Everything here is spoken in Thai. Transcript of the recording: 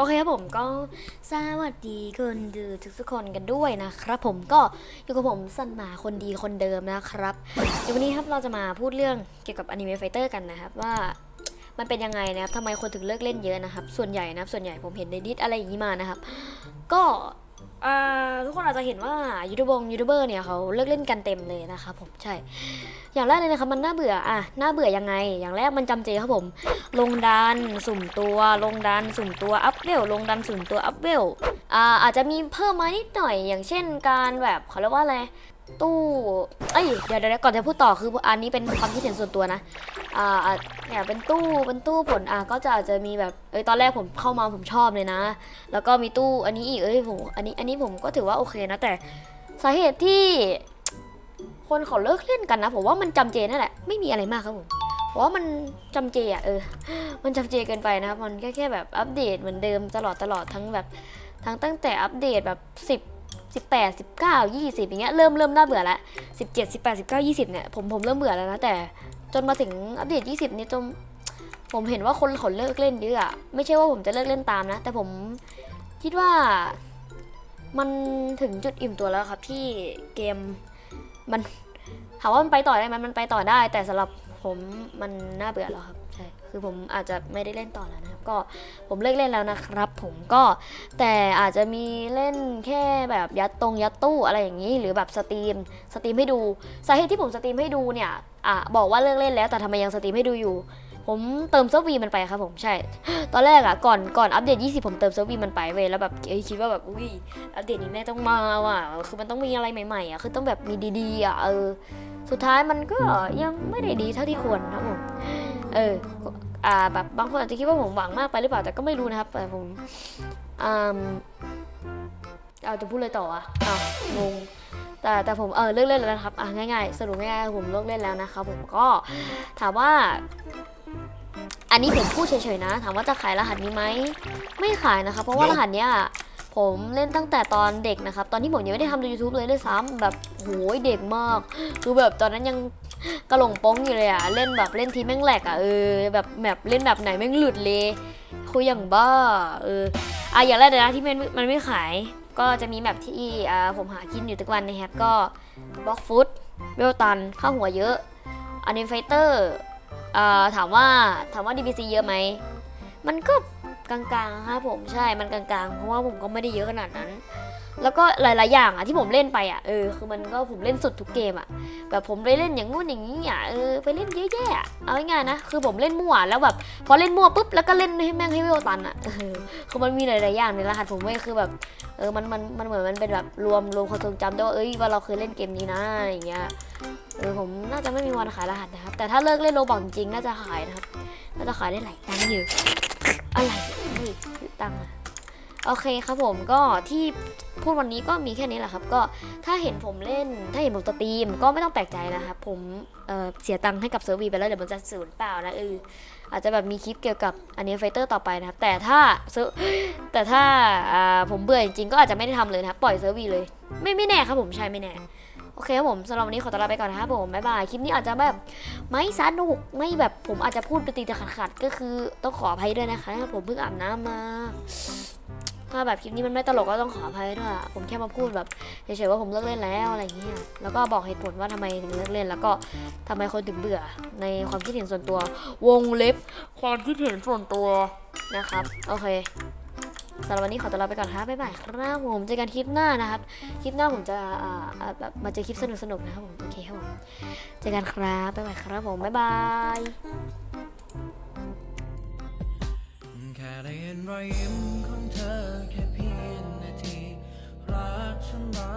โอเคครับผมก็สวัสดีคนดูทุกๆคนกันด้วยนะครับผมก็อยู่กับผมสันหมาคนดีคนเดิมนะครับเดี๋ยววันนี้ครับเราจะมาพูดเรื่องเกี่ยวกับอนิเมะไฟเตอร์กันนะครับว่ามันเป็นยังไงนะครับทำไมคนถึงเลิกเล่นเยอะนะครับ ส่วนใหญ่นะครับส่วนใหญ่ผมเห็นในดิสอะไรอย่างนี้มานะครับ ก็ อ่าทุกคนอาจจะเห็นว่ายูทูบงยูทูบเบอร์เนี่ยเขาเลิกเล่นกันเต็มเลยนะคะผมใช่ อย่างแรกเลยนะครับมันน่าเบื่ออะน่าเบื่อยังไง อย่างแรกมันจำเจครับผม ลงดันสุ่มตัว ลงดันสุ่มตัวอัพเวลลงดันสุ่มตัวอัพเวลอ่าอาจจะมีเพิ่มมานิดหน่อย อย่างเช่นการแบบเขาเรียกว่าอะไร ตู้เอ้ยเดี๋ยวเดี๋ยวก่อนจะพูดต่อคืออันนี้เป็นความคิดเห็นส่วนตัวนะอ่าเนี่ยเป็นตู้เป็นตู้ผลอะก็จะอาจจะมีแบบเอ้ยตอนแรกผมเข้ามาผมชอบเลยนะ แล้วก็มีตู้อันนี้อีกเอ้ยผมอันนี้อันนี้ผมก็ถือว่าโอเคนะแต่สาเหตุที่คนเขาเลิกเล่นกันนะผมว่ามันจำเจนั่นแหละไม่มีอะไรมากครับผมเพราะว่ามันจำเจอะเออ มันจำเจเกินไปนะครับมันแค่แค่แบบอัปเดตเหมือนเดิมตลอดตลอดทั้งแบบทั้งตั้งแต่อัปเดตแบบ 10 18 19 20 อย่างเงี้ยเริ่มเริ่มน่าเบื่อละ17 18 19 20 เนี่ยผมผมเริ่มเบื่อแล้วนะแต่จนมาถึงอัปเดต 20 นี่จนผมเห็นว่าคนเขาเลิกเล่นเยอะอะไม่ใช่ว่าผมจะเลิกเล่นตามนะ แต่ผมคิดว่ามันถึงจุดอิ่มตัวแล้วครับที่เกมมันถามว่ามันไปต่อได้ไหมมันไปต่อได้ แต่สำหรับผมมันน่าเบื่อแล้วครับใช่คือผมอาจจะไม่ได้เล่นต่อแล้วนะครับ ก็ผมเลิกเล่นแล้วนะครับ ผมก็แต่อาจจะมีเล่นแค่แบบยัดตรงยัดตู้อะไรอย่างนี้ หรือแบบสตรีมสตรีมให้ดูสาเหตุที่ผมสตรีมให้ดูเนี่ยอะบอกว่าเลิกเล่นแล้วแต่ทำไมยังสตรีมให้ดูอยู่ ผมเติมเซิร์ฟวีมันไปครับผมใช่ ตอนแรกอะก่อนก่อนอัปเดต 20 ผมเติมเซิร์ฟวีมันไปเว้ยแล้วแบบเอ้ยคิดว่าแบบอุ้ยอัปเดตนี้แน่ต้องมาว่ะคือมันต้องมีอะไรใหม่ๆอะคือต้องแบบมีดีๆอะเออสุดท้ายมันก็ยังไม่ได้ดีเท่าที่ควรนะผม เออ อ่าแบบบางคนอาจจะคิดว่าผมหวังมากไปหรือเปล่าแต่ก็ไม่รู้นะครับแต่ผมอ่าเอาจะพูดเลยต่ออะอ้าวงงแต่แต่ผมเออเลิกเล่นแล้วนะครับอะง่ายๆ สรุปง่ายๆผมเลิกเล่นแล้วนะครับผมก็ถามว่าอันนี้ผมพูดเฉยๆนะ ถามว่าจะขายรหัสนี้ไหมไม่ขายนะครับเพราะว่ารหัสเนี้ย ผมเล่นตั้งแต่ตอนเด็กนะครับ ตอนที่ผมยังไม่ได้ทำ YouTube เลยด้วยซ้ำแบบโหยเด็กมาก คือแบบตอนนั้นยังกระหลงโป้งอยู่เลยอะเล่นแบบเล่นทีแม่งแหลกอะเออแบบแบบเล่นแบบไหนแม่งหลุดเลยคุยอย่างบ้าเอออะอย่างแรกเลยนะที่มันมันไม่ขาย ก็จะมีแบบที่อ่าผมหากินอยู่ทุกวันนะครับก็บล็อกฟุตเวลตันค่าหัวเยอะอันนี้ไฟเตอร์อ่าถามว่าถามว่า DBC เยอะไหมมันก็ กลางๆครับผมใช่มันกลางๆ เพราะว่าผมก็ไม่ได้เยอะขนาดนั้น แล้วก็หลายๆอย่างอะที่ผมเล่นไปอะเออคือมันก็ผมเล่นสุดทุกเกมอะแบบผมไปเล่นอย่างงู้นอย่างนี้อะเออไปเล่นเยอะแยะเอาง่ายๆนะคือผมเล่นมั่วแล้วแบบพอเล่นมั่วปุ๊บแล้วก็เล่นให้แม่งให้เวลตันอะเออคือมันมีหลายๆอย่างในรหัสผมเว้ยคือแบบเออมันมันมันเหมือนมันเป็นแบบรวมรวมความทรงจำได้ว่าเอ้ยว่าเราเคยเล่นเกมนี้นะอย่างเงี้ยเออผมน่าจะไม่มีวันขายรหัสนะครับ แต่ถ้าเลิกเล่นโลบอกจริงน่าจะขายนะครับ น่าจะขายได้หลายตังค์อยู่อะไรเฮ้ตังค์อะโอเคครับผมก็ที่พูดวันนี้ก็มีแค่นี้แหละครับ ก็ถ้าเห็นผมเล่นถ้าเห็นผมสตรีมก็ไม่ต้องแปลกใจนะครับผมเเสียตังค์ให้กับเซิร์ฟวีไปแล้วเดี๋ยวมันจะสูญเปล่านะเอออาจจะแบบมีคลิปเกี่ยวกับอันนี้ไฟเตอร์ต่อไปนะครับ แต่ถ้าเซแต่ถ้าอ่าผมเบื่อจริงๆก็อาจจะไม่ได้ทำเลยนะครับ ปล่อยเซิร์ฟวีเลย ไม่ไม่แน่ครับผมใช่ไม่แน่ โอเคครับผมสำหรับวันนี้ขอตัวลาไปก่อนนะครับผม บ๊ายบาย คลิปนี้อาจจะแบบไม่สนุกไม่แบบผมอาจจะพูดไปตีแต่ขัดๆก็คือต้องขออภัยด้วยนะคะผมเพิ่งอาบน้ำมาถ้าแบบคลิปนี้มันไม่ตลกก็ต้องขออภัยด้วย ผมแค่มาพูดแบบเฉยๆว่าผมเลิกเล่นแล้วอะไรอย่างเงี้ย แล้วก็บอกเหตุผลว่าทำไมถึงเลิกเล่น แล้วก็ทำไมคนถึงเบื่อในความคิดเห็นส่วนตัว วงเล็บ ความคิดเห็นส่วนตัวนะครับ โอเค สำหรับวันนี้ขอตัวลาไปก่อนครับบ๊ายบายครับผมเจอกันคลิปหน้านะครับ คลิปหน้าผมจะอ่อแบบมาเจอคลิปสนุกๆนะครับผมโอเคครับผมเจอกันครับบ๊ายบายครับผมบ๊ายบายแค่ได้เห็นรอยยิ้มของเธอแค่เพียงนาทีรักฉันมา